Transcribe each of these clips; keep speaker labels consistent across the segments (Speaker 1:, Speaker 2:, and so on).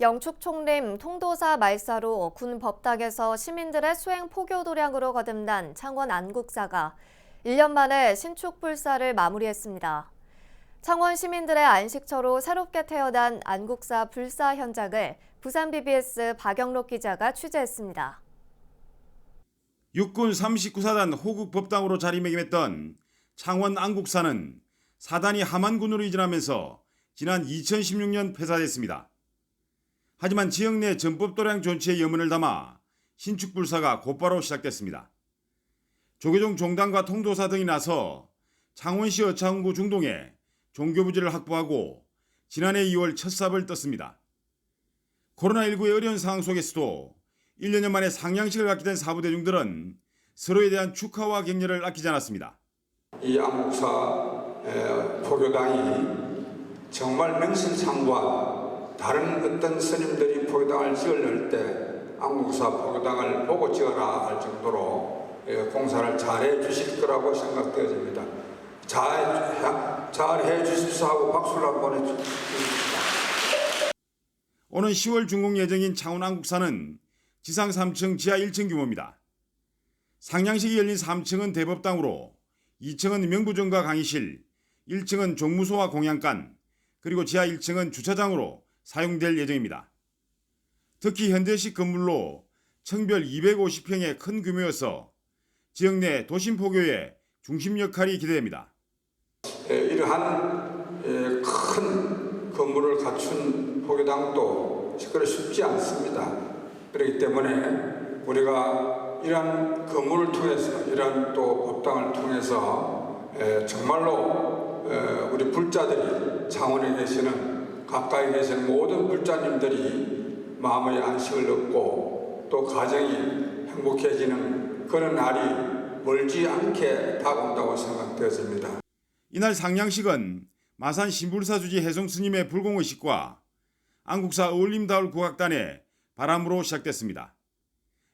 Speaker 1: 영축 총림 통도사 말사로 군 법당에서 시민들의 수행 포교 도량으로 거듭난 창원 안국사가 1년 만에 신축 불사를 마무리했습니다. 창원 시민들의 안식처로 새롭게 태어난 안국사 불사 현장을 부산 BBS 박영록 기자가 취재했습니다.
Speaker 2: 육군 39사단 호국 법당으로 자리매김했던 창원 안국사는 사단이 함안군으로 이전하면서 지난 2016년 폐사됐습니다. 하지만 지역 내 전법 도량 존치의 염원을 담아 신축불사가 곧바로 시작됐습니다. 조계종 종단과 통도사 등이 나서 창원시 어창구 중동에 종교부지를 확보하고 지난해 2월 첫 삽을 떴습니다. 코로나19의 어려운 상황 속에서도 1년여 만에 상향식을 갖게 된 사부 대중들은 서로에 대한 축하와 격려를 아끼지 않았습니다.
Speaker 3: 이 에, 포교당이 정말 명실상부한 다른 어떤 스님들이 포교당을 지으려 때 안국사 포교당을 보고 지어라 할 정도로 에, 공사를 잘해 주실 거라고 생각되어집니다. 잘, 잘해 주십시오 하고 박수를 한번 해주십시오.
Speaker 2: 오는 10월 준공 예정인 창원 안국사는 지상 3층 지하 1층 규모입니다. 상향식이 열린 3층은 대법당으로 2층은 명부정과 강의실, 1층은 종무소와 공양간, 그리고 지하 1층은 주차장으로 사용될 예정입니다. 특히 현대식 건물로 청별 250평의 큰 규모여서 지역 내 도심 포교의 중심 역할이 기대됩니다.
Speaker 3: 에, 이러한 에, 큰 건물을 갖춘 포교당도 그리 쉽지 않습니다. 그렇기 때문에 우리가 이러한 건물을 통해서 이러한 또 법당을 통해서 에, 정말로 에, 우리 불자들이 창원에 계시는 가까이 계시는 모든 불자님들이 마음의 안식을 얻고 또 가정이 행복해지는 그런 날이 멀지 않게 다가온다고 생각되어집니다.
Speaker 2: 이날 상냥식은 마산 신불사 주지 해송 스님의 불공의식과 안국사 어울림다울 국악단의 바람으로 시작됐습니다.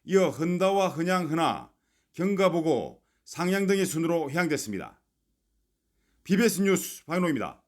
Speaker 2: 이어 흔다와 흔양 흔하, 경가보고, 상향 등의 순으로 회항됐습니다. BBS 뉴스 박노입니다.